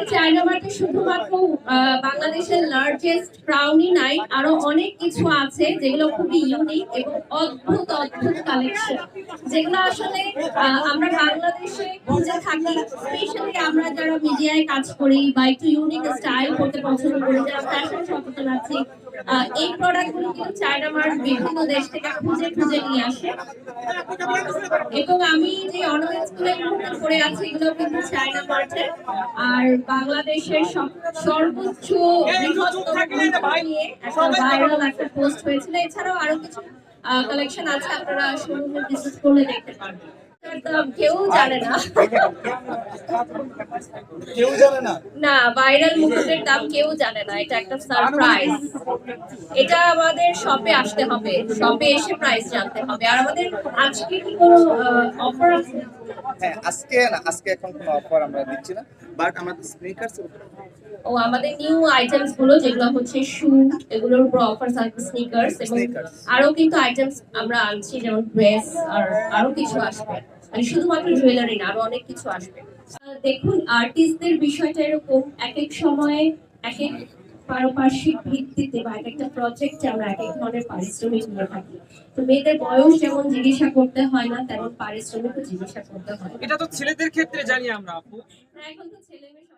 আমাদের চায়না মার্টে শুধুমাত্র বাংলাদেশের লার্জেস্ট ক্রাউনি নাই আরও অনেক কিছু আছে যেগুলো খুবই ইউনিক অদ্ভুত অদ্ভুত কালেকশন যেগুলো আসলে আমরা বাংলাদেশে খুঁজে থাকি আমরা যারা মিডিয়ায় কাজ করি বা একটু ইউনিক স্টাইল করতে পছন্দ করি, যারা ফ্যাশন সচেতন কিন্তু চায়না মার্ট বিভিন্ন দেশ থেকে খুঁজে খুঁজে নিয়ে আসে। এবং আমি যে অর্নামেন্টসগুলো এই মুহূর্তে এগুলো কিন্তু চায়না মার্টে আর বাংলাদেশের সর্বোচ্চ নিয়ে একটা ভাইরাল একটা পোস্ট হয়েছিল। এছাড়াও আরও কিছু কালেকশন আছে আপনারা শোরুমে ভিজিট করলে দেখতে পারবেন। কেউ জানে না। কেউ জানে না? না ভাইরাল মুকুটের দাম কেউ জানে না। এটা একটা সারপ্রাইজ এটা আমাদের শপে আসতে হবে। শপে এসে প্রাইস জানতে হবে। আর আমাদের আজকে কি কোনো অফার আছে? হ্যাঁ আজকে না আজকে এখন কোনো অফার আমরা দিচ্ছি না বাট আমাদের স্নিকার্স ও আমাদের নিউ আইটেমসগুলো যেগুলো হচ্ছে শু এগুলোর উপর অফার থাকবে স্নিকার্স এবং আরও কিন্তু আইটেমস আমরা আনছি যেমন ড্রেস আর আরও কিছু আসবে। মানে শুধুমাত্র জুয়েলারি না আরও অনেক কিছু আসবে। দেখুন আর্টিস্টদের বিষয়টা এরকম এক এক সময়ে এক এক পারপার্শ্বিক ভিত্তিতে বা এক একটা প্রজেক্টে আমরা এক এক ধরনের পারিশ্রমিক নিয়ে থাকি। তো মেয়েদের বয়স যেমন জিজ্ঞাসা করতে হয় না তেমন পারিশ্রমিকও জিজ্ঞাসা করতে হয়। এটা তো ছেলেদের ক্ষেত্রে জানি আমরা আপু। এখন তো ছেলে মেয়ে